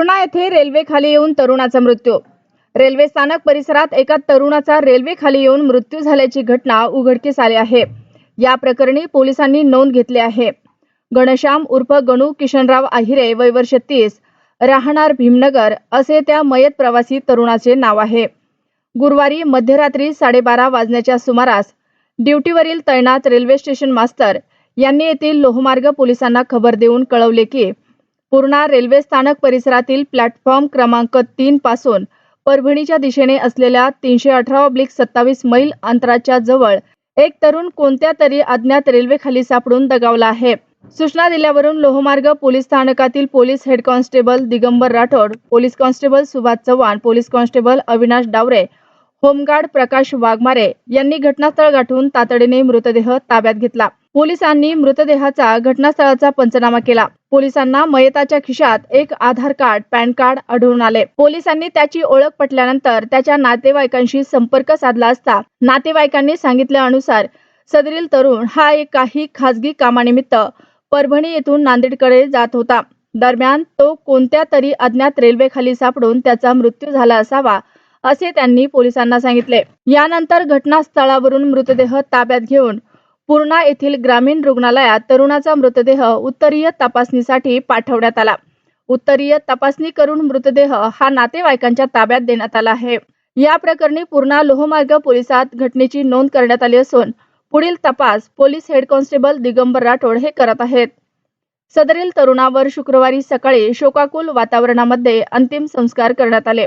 पूर्णा येथे रेल्वे खाली येऊन तरुणाचा मृत्यू. रेल्वे स्थानक परिसरात एका तरुणाचा रेल्वे खाली येऊन मृत्यू झाल्याची घटना उघडकीस आली आहे. या प्रकरणी पोलिसांनी नोंद घेतली आहे. गणश्याम उर्फ गणू किशनराव आहिरे वय वर्ष तीस राहणार भीमनगर असे त्या मयत प्रवासी तरुणाचे नाव आहे. गुरुवारी मध्यरात्री साडेबारा वाजण्याच्या सुमारास ड्युटीवरील तैनात रेल्वे स्टेशन मास्तर यांनी येथील लोहमार्ग पोलिसांना खबर देऊन कळवले की पूर्णा रेल्वे स्थानक परिसरातील प्लॅटफॉर्म क्रमांक तीन पासून परभणीच्या दिशेने असलेल्या तीनशे अठरा ऑब्लिक सत्तावीस मैल अंतराच्या जवळ एक तरुण कोणत्या तरी अज्ञात रेल्वेखाली सापडून दगावला आहे. सूचना दिल्यावरून लोहमार्ग पोलीस स्थानकातील police head constable Digambar Rathod police constable Subhash Chavan police constable Avinash Davare home guard Prakash Waghmare यांनी घटनास्थळ गाठून तातडीने मृतदेह ताब्यात घेतला. पोलिसांनी मृतदेहाचा घटनास्थळाचा पंचनामा केला. पोलिसांना मयताच्या खिशात एक आधार कार्ड पॅन कार्ड आढळून आले. पोलिसांनी त्याची ओळख पटल्यानंतर त्याच्या नातेवाईकांशी संपर्क साधला असता नातेवाईकांनी सांगितल्यानुसार सदरील तरुण हा एक काही खासगी कामानिमित्त परभणी येथून नांदेडकडे जात होता. दरम्यान तो कोणत्या तरी अज्ञात रेल्वेखाली सापडून त्याचा मृत्यू झाला असावा असे त्यांनी पोलिसांना सांगितले. यानंतर घटनास्थळावरून मृतदेह ताब्यात घेऊन पूर्णा येथील ग्रामीण रुग्णालयात तरुणाचा मृतदेह उत्तरीय तपासणीसाठी पाठवण्यात आला. उत्तरीय तपासणी करून मृतदेह हा नातेवाईकांच्या ताब्यात देण्यात आला आहे. या प्रकरणी पूर्णा लोहमार्ग पोलिसात घटनेची नोंद करण्यात आली असून पुढील तपास police head constable Digambar Rathod हे करत आहेत. सदरील तरुणावर शुक्रवारी सकाळी शोकाकुल वातावरणामध्ये अंतिम संस्कार करण्यात आले.